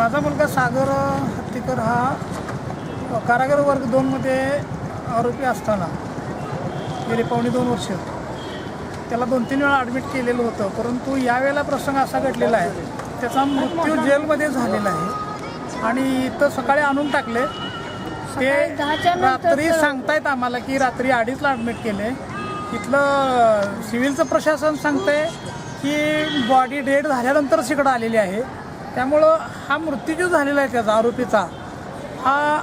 माझा मुलगा सागर हत्तीकर हा कारागृह वर्ग दोनमध्ये आरोपी असताना गेली पावणे दोन वर्ष. त्याला दोन तीन वेळा ॲडमिट केलेलं होतं परंतु यावेळेला प्रसंग असा घडलेला आहे त्याचा मृत्यू जेलमध्ये झालेला आहे आणि इथं सकाळी आणून टाकले. ते रात्री तर- सांगतायत आम्हाला की रात्री अडीचला ॲडमिट केले. इथलं सिव्हिलचं प्रशासन सांगतंय की बॉडी डेड झाल्यानंतरच इकडं आलेली आहे. त्यामुळं हा मृत्यू जो झालेला आहे त्याचा आरोपीचा. हा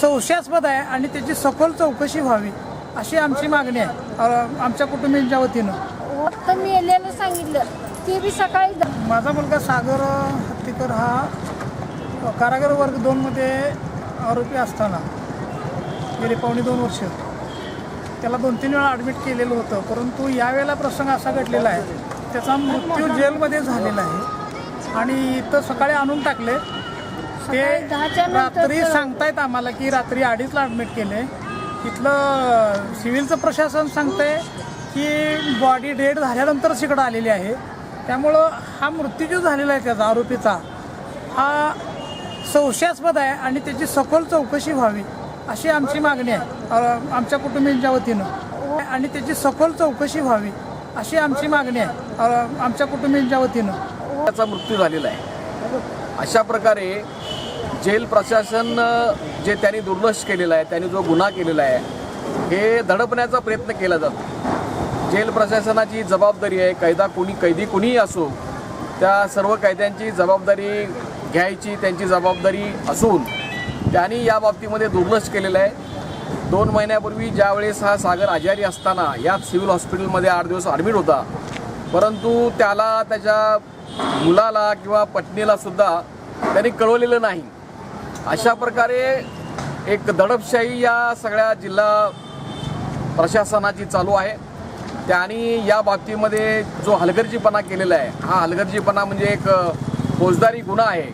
संशयास्पद आहे आणि त्याची सखोल चौकशी व्हावी अशी आमची मागणी आहे. आमच्या कुटुंबियांच्या वतीनं. फक्त मी येल्यानं सांगितलं ते बी सकाळी माझा मुलगा सागर हत्तीकर हा कारागृह वर्ग दोनमध्ये आरोपी असताना गेली पावणे दोन वर्ष. त्याला दोन तीन वेळा ॲडमिट केलेलं होतं परंतु यावेळेला प्रसंग असा घडलेला आहे त्याचा मृत्यू जेलमध्ये झालेला आहे. आणि इथं सकाळी आणून टाकले. ते रात्री तर- सांगतायत आम्हाला की रात्री अडीचला ॲडमिट केले. इथलं सिव्हिलचं प्रशासन सांगतंय की बॉडी डेड झाल्यानंतरच इकडं आलेली आहे. त्यामुळं हा मृत्यू जो झालेला आहे त्याचा आरोपीचा. हा संशयास्पद आहे आणि त्याची सखोल चौकशी व्हावी अशी आमची मागणी आहे. आमच्या कुटुंबियांच्या वतीनं. आणि त्याची सखोल चौकशी व्हावी अशी आमची मागणी आहे. आमच्या कुटुंबियांच्या वतीनं. त्याचा मृत्यू झालेला आहे. अशा प्रकारे जेल प्रशासन जे त्यांनी दुर्लक्ष केलेलं आहे त्यांनी जो गुन्हा केलेला आहे हे दडपण्याचा प्रयत्न केला जातो. जेल प्रशासनाची जबाबदारी आहे कैदा कोणी कैदी कुणीही असो त्या सर्व कैद्यांची जबाबदारी घ्यायची त्यांची जबाबदारी असून त्यांनी या बाबतीमध्ये दुर्लक्ष केलेलं आहे. दोन महिन्यापूर्वी ज्यावेळेस हा सागर आजारी असताना याच सिव्हिल हॉस्पिटलमध्ये आठ दिवस ॲडमिट होता परंतु त्याला त्याच्या मुलाला किंवा पत्नीला सुद्धा त्यांनी कळवलेलं नाही. अशा प्रकारे एक दडपशाही या सगळ्या जिल्हा प्रशासनाची चालू आहे. त्याने या बाबतीमध्ये जो हलगर्जीपणा केलेला आहे हा हलगर्जीपणा म्हणजे एक फौजदारी गुन्हा आहे.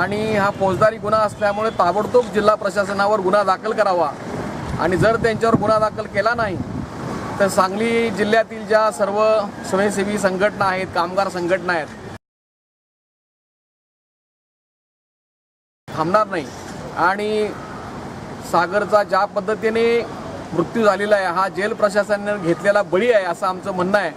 आणि हा फौजदारी गुन्हा असल्यामुळे ताबडतोब जिल्हा प्रशासनावर गुन्हा दाखल करावा. आणि जर त्यांच्यावर गुन्हा दाखल केला नाही तर सांगली जिल्ह्यातील ज्या सर्व स्वयंसेवी संघटना आहेत कामगार संघटना आहेत थांबणार नाही. आणि सागरचा ज्या पद्धतीने मृत्यू झालेला आहे हा जेल प्रशासनाने घेतलेला बळी आहे असं आमचं म्हणणं आहे.